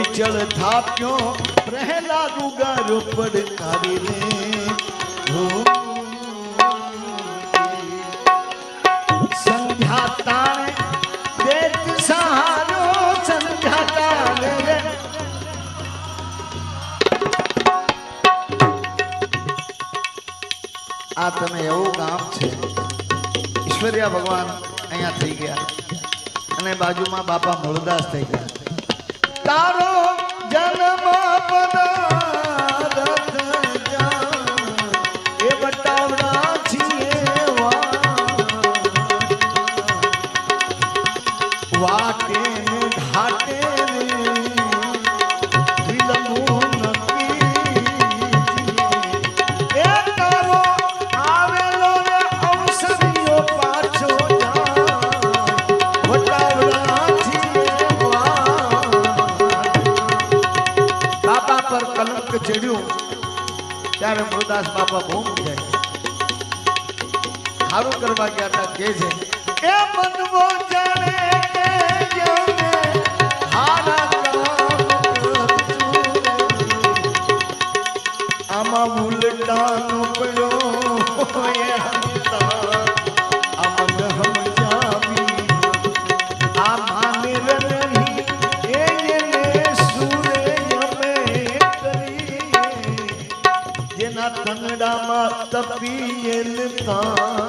ચળ થાપ્યો. પ્રહેલા રૂગર પડકારી તાણે આ તમે એવું ગામ છે. ઈશ્વરિયા ભગવાન અહીંયા થઈ ગયા. અને બાજુમાં બાપા મૂળદાસ થઈ ગયા. તારો જન્મ પદાર્થ એ બટાવડા છીએ. વાટે ને ઘાટે વાક્ય ચડ્યું ત્યારે મૃદાસ બાપા બહુ મૂજાય સારું કરવા ગયા હતા, કે છે? એ બનવો જાણે આમાં ભૂલટાનો પડ્યો જેના તનડામાં તપીયેલ કામ